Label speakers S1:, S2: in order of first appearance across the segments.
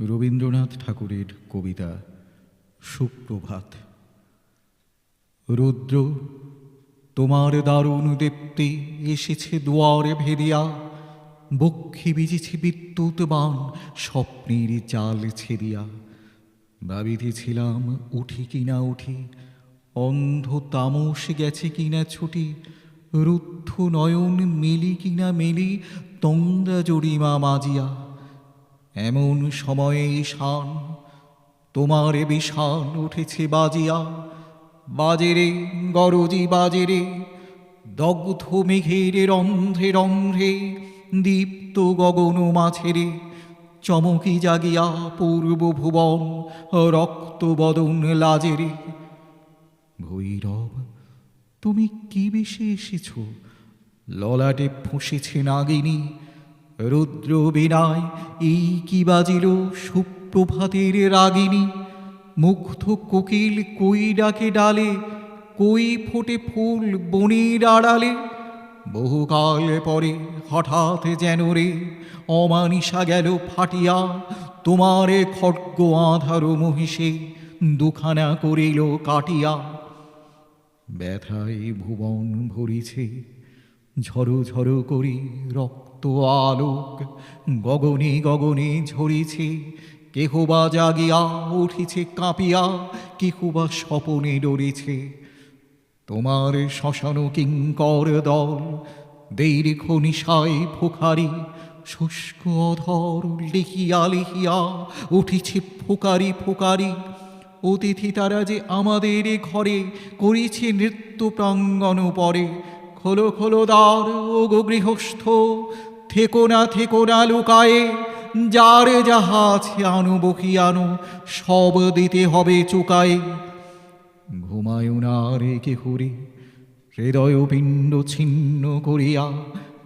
S1: রবীন্দ্রনাথ ঠাকুরের কবিতা সুপ্রভাত। রুদ্র, তোমার দারুণ দেপ্তি এসেছে দুয়ারে ভেদিয়া, বক্ষে বিজেছে বিদ্যুৎ বান স্বপ্নের চাল ছেদিয়া। ভাবিতেছিলাম উঠি কিনা উঠি, অন্ধ তামস গেছে কিনা ছুটি, রুদ্ধ নয়ন মেলি কিনা মেলি তন্দ্রা জড়িমা মাজিয়া। এমন সময়ে শান তোমার বিষান উঠেছে বাজিয়া। বাজেরে গরজি বাজেরে দগ্ধ মেঘের রন্ধ্রে রন্ধ্রে, দীপ্ত গগন মাছেরে চমকি জাগিয়া পূর্ব ভুবন, রক্ত বদন লাজেরে ভৈরব, তুমি কি বেশি এসেছ? ললাটে ফুঁসেছে নাগিনী রুদ্র বিনায় এই কি বাজিল সুপ্রভাতের রাগিনী মুগ্ধ কোকিল কই ডাকে ডালে? কই ফোটে ফুল বনের আড়ালে? বহুকাল পরে হঠাৎ যেন রে অমানিসা গেল ফাটিয়া, তোমারে খড়গ আধার মহিষে দুখানা করিল কাটিয়া। ব্যথায় ভুবন ভরিছে ঝরো ঝরো করি রক্ত আলোক, গগনে গগনে ঝরিছে। কেহবা জাগিয়া উঠিছে, কাঁপিয়া কেহ বা স্বপনে ডরিছে। তোমার শ্মশান কিঙ্কর দল, দীর্ঘ নিশায় ফোকারি শুষ্ক অধর লিখিয়া লিখিয়া উঠিছে ফোকারি ফোকারি অতিথি তারা যে আমাদের ঘরে করেছে নৃত্য প্রাঙ্গণ পরে খোলো খোলো দ্বার, ও গো গৃহস্থ, থেকো না থেকো না লুকায়ে, যার যাহা আছে আনু, বকি আনো, সব দিতে হবে চুকায়ে। ঘুমায় না রে কে হরে, হৃদয় পিণ্ড ছিন্ন করিয়া,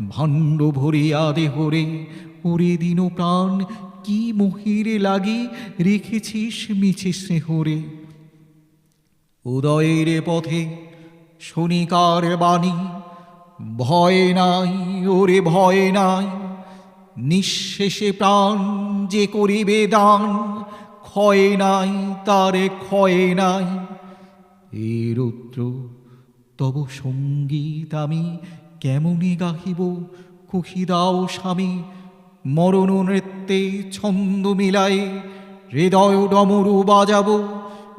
S1: ভাণ্ড ভরিয়া দে দেহরে ওরে দিন প্রাণ, কি মহিরে লাগি রেখেছিস মিছে স্নেহরে উদয়ের পথে শনিকার বাণী ভয় নাই, ওরে ভয় নাই। নিঃশেষে প্রাণ যে করিবে দান, ক্ষয় নাই, তারে ক্ষয় নাই। এ রুদ্র, তব সংগীত আমি কেমনে গাহিব? কহি দাও স্বামী, মরণ নৃত্যে ছন্দ মিলাই হৃদয় ডমরু বাজাবো,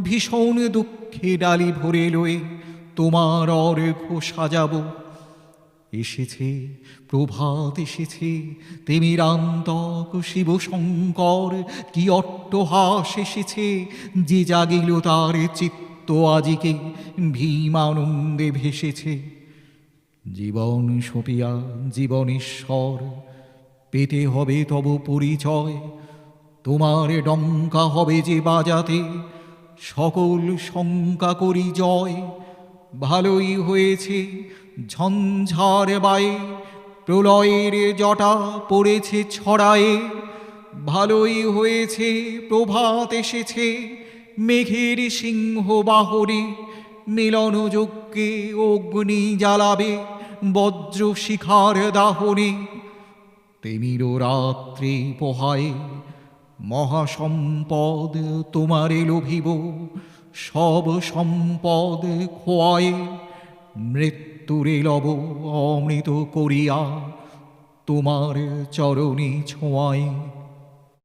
S1: ভীষণ দুঃখে ডালি ভরে লয়ে তোমার অর্ঘ সাজাবো। এসেছে, প্রভাত এসেছে, তেমিরান্তক শিব শঙ্কর কি অট্টহাস এসেছে, যে জাগিল তার চিত্ত আজিকে ভীমানন্দে ভেসেছে। জীবন সপিয়া জীবনেশ্বর, পেতে হবে তব পরিচয়, তোমার ডঙ্কা হবে যে বাজাতে, সকল শঙ্কা করি জয়, ভালোই হয়েছে ঝঞ্ঝার বায়ে, প্রলয়ের জটা পড়েছে ছড়ায়ে, ভালোই হয়েছে, প্রভাত এসেছে, মেঘের সিংহ বাহরে, মিলন যজ্ঞে অগ্নি জ্বালাবে, বজ্র শিখার দাহনে। তেমির রাত্রি পোহায়ে, মহাসম্পদ তোমারে লোভিব, সব সম্পদ খোয়ায়ে মৃত্যুরে লব অমৃত করিয়া তোমার চরণী ছোঁয়ায়